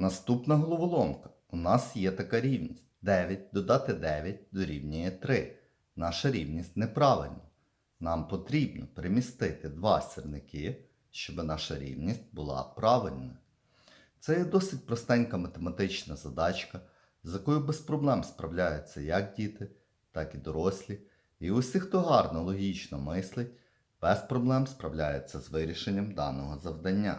Наступна головоломка. У нас є така рівність. 9 додати 9 дорівнює 3. Наша рівність неправильна. Нам потрібно перемістити два сірники, щоб наша рівність була правильною. Це є досить простенька математична задачка, з якою без проблем справляються як діти, так і дорослі. І усі, хто гарно логічно мислить, без проблем справляється з вирішенням даного завдання.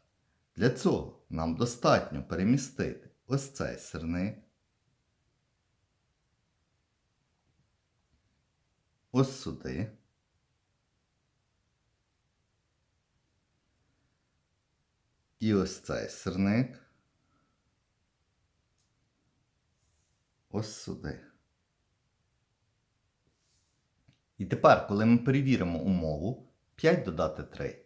Для цього нам достатньо перемістити ось цей сирник, ось сюди. І ось цей сирник. Ось сюди. І тепер, коли ми перевіримо умову, 5 додати 3